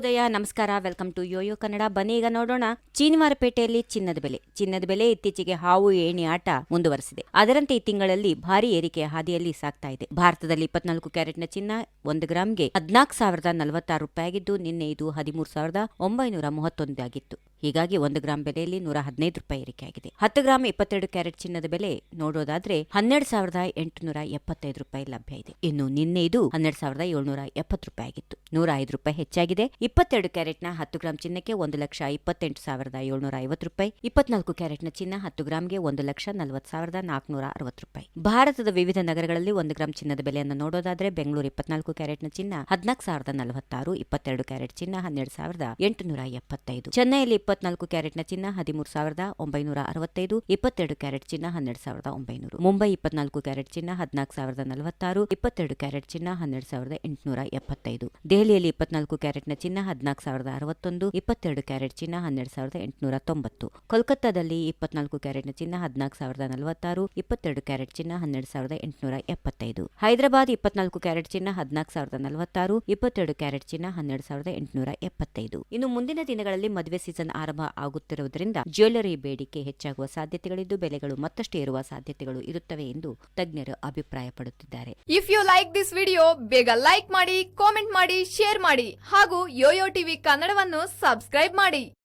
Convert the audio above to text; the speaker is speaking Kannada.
ಉದಯ ನಮಸ್ಕಾರ. Welcome to YoYo Kannada. ಬನ್ನಿ ಈಗ ನೋಡೋಣ ಚೀನಿವಾರಪೇಟೆಯಲ್ಲಿ ಚಿನ್ನದ ಬೆಲೆ. ಚಿನ್ನದ ಬೆಲೆ ಇತ್ತೀಚೆಗೆ ಹಾವು ಏಣಿ ಆಟ ಮುಂದುವರೆಸಿದೆ. ಅದರಂತೆ ಈ ತಿಂಗಳಲ್ಲಿ ಭಾರಿ ಏರಿಕೆಯ ಹಾದಿಯಲ್ಲಿ ಸಾಗ್ತಾ ಇದೆ. ಭಾರತದಲ್ಲಿ ಇಪ್ಪತ್ನಾಲ್ಕು ಕ್ಯಾರೆಟ್ನ ಚಿನ್ನ ಒಂದು ಗ್ರಾಮ್ಗೆ ಹದಿನಾಲ್ಕು ಸಾವಿರದ ನಲವತ್ತಾರು ರೂಪಾಯಿ ಆಗಿದ್ದು ನಿನ್ನೆ ಇದು ಹದಿಮೂರು ಸಾವಿರದ ಒಂಬೈನೂರ ಮೂವತ್ತೊಂದು ಆಗಿತ್ತು. ಹೀಗಾಗಿ ಒಂದು ಗ್ರಾಂ ಬೆಲೆಯಲ್ಲಿ ನೂರ ಹದಿನೈದು ರೂಪಾಯಿ ಏರಿಕೆಯಾಗಿದೆ. ಹತ್ತು ಗ್ರಾಂ ಇಪ್ಪತ್ತೆರಡು ಕ್ಯಾರೆಟ್ ಚಿನ್ನದ ಬೆಲೆ ನೋಡೋದಾದ್ರೆ ಹನ್ನೆರಡು ಸಾವಿರದ ಎಂಟುನೂರ ಎಪ್ಪತ್ತೈದು ರೂಪಾಯಿ ಲಭ್ಯ ಇದೆ. ಇನ್ನು ನಿನ್ನೆ ಇದು ಹನ್ನೆರಡು ಸಾವಿರದ ಏಳ್ನೂರ ಎಪ್ಪತ್ತು ರೂಪಾಯಿ ಆಗಿತ್ತು. ನೂರ ಐದು ರೂಪಾಯಿ ಹೆಚ್ಚಾಗಿದೆ. ಇಪ್ಪತ್ತೆರಡು ಕ್ಯಾರೆಟ್ನ ಹತ್ತು ಗ್ರಾಂ ಚಿನ್ನಕ್ಕೆ ಒಂದು ಲಕ್ಷ ಇಪ್ಪತ್ತೆಂಟು ಸಾವಿರದ ಏಳ್ನೂರ ಐವತ್ತು ರೂಪಾಯಿ. ಇಪ್ಪತ್ನಾಲ್ಕು ಕ್ಯಾರೆಟ್ನ ಚಿನ್ನ ಹತ್ತು ಗ್ರಾಂಗೆ ಒಂದು ಲಕ್ಷ ನಲವತ್ತು ಸಾವಿರದ ನಾಲ್ಕುನೂರ ಅರವತ್ತು ರೂಪಾಯಿ. ಭಾರತದ ವಿವಿಧ ನಗರಗಳಲ್ಲಿ ಒಂದು ಗ್ರಾಂ ಚಿನ್ನದ ಬೆಲೆಯನ್ನು ನೋಡೋದಾದ್ರೆ ಬೆಂಗಳೂರು ಇಪ್ಪತ್ನಾಲ್ಕು ಕ್ಯಾರೆಟ್ನ ಚಿನ್ನ ಹದಿನಾಲ್ಕು ಸಾವಿರದ ನಲವತ್ತಾರು, ಇಪ್ಪತ್ತೆರಡು ಕ್ಯಾರೆಟ್ ಚಿನ್ನ ಹನ್ನೆರಡು ಸಾವಿರದ ಎಂಟುನೂರ ಎಪ್ಪತ್ತೈದು. ಚೆನ್ನೈಯಲ್ಲಿ ಇಪ್ಪತ್ನಾಲ್ಕು ಕ್ಯಾರೆಟ್ನ ಚಿನ್ನ, ಹದಿಮೂರು ಸಾವಿರದ ಒಂಬೈನೂರ ಅರವತ್ತೈದು, ಇಪ್ಪತ್ತೆರಡು ಕ್ಯಾರೆಟ್ ಚಿನ್ನ, ಹನ್ನೆರಡು ಸಾವಿರದ ಒಂಬೈನೂರು. ಮುಂಬೈ ಇಪ್ಪತ್ನಾಲ್ಕು ಕ್ಯಾರೆಟ್ ಚಿನ್ನ, ಹದಿನಾಲ್ಕು ಸಾವಿರದ ನಲವತ್ತಾರು, ಇಪ್ಪತ್ತೆರಡು ಕ್ಯಾರೆಟ್ ಚಿನ್ನ, ಹನ್ನೆರಡು ಸಾವಿರದ ಎಂಟುನೂರ ಎಪ್ಪತ್ತೈದು. ದೆಹಲಿಯಲ್ಲಿ ಇಪ್ಪತ್ನಾಲ್ಕು ಕ್ಯಾರೆಟ್ನ ಚಿನ್ನ, ಹದಿನಾಲ್ಕು ಸಾವಿರದ ಅರವತ್ತೊಂದು, ಇಪ್ಪತ್ತೆರಡು ಕ್ಯಾರೆಟ್ ಚಿನ್ನ, ಹನ್ನೆರಡು ಸಾವಿರದ ಎಂಟುನೂರ ತೊಂಬತ್ತು. ಕೋಲ್ಕತ್ತಾದಲ್ಲಿ ಇಪ್ಪತ್ನಾಲ್ಕು ಕ್ಯಾರೆಟ್ನ ಚಿನ್ನ, ಹದಿನಾಲ್ಕು ಸಾವಿರದ ನಲವತ್ತಾರು, ಇಪ್ಪತ್ತೆರಡು ಕ್ಯಾರೆಟ್ ಚಿನ್ನ, ಹನ್ನೆರಡು ಸಾವಿರದ ಎಂಟುನೂರ ಎಪ್ಪತ್ತೈದು. ಹೈದರಾಬಾದ್ ಇಪ್ಪತ್ನಾಲ್ಕು ಕ್ಯಾರೆಟ್ ಚಿನ್ನ, ಹದಿನಾಲ್ಕು ಸಾವಿರದ ನಲವತ್ತಾರು, ಇಪ್ಪತ್ತೆರಡು ಕ್ಯಾರೆಟ್ ಚಿನ್ನ, ಹನ್ನೆರಡು ಸಾವಿರದ ಎಂಟುನೂರ ಎಪ್ಪತ್ತೈದು. ಇನ್ನು ಮುಂದಿನ ದಿನಗಳಲ್ಲಿ ಮದುವೆ ಸೀಸನ್ ಆರಂಭ ಆಗುತ್ತಿರುವುದರಿಂದ ಜ್ಯುವೆಲ್ಲರಿ ಬೇಡಿಕೆ ಹೆಚ್ಚಾಗುವ ಸಾಧ್ಯತೆಗಳಿದ್ದು, ಬೆಲೆಗಳು ಮತ್ತಷ್ಟು ಏರುವ ಸಾಧ್ಯತೆಗಳು ಇರುತ್ತವೆ ಎಂದು ತಜ್ಞರು ಅಭಿಪ್ರಾಯಪಡುತ್ತಿದ್ದಾರೆ. If you like this video ಬೇಗ ಲೈಕ್ ಮಾಡಿ ಕಾಮೆಂಟ್ ಮಾಡಿ ಶೇರ್ ಮಾಡಿ ಹಾಗೂ ಯೋಯೋ ಟಿವಿ ಕನ್ನಡವನ್ನು ಸಬ್ಸ್ಕ್ರೈಬ್ ಮಾಡಿ.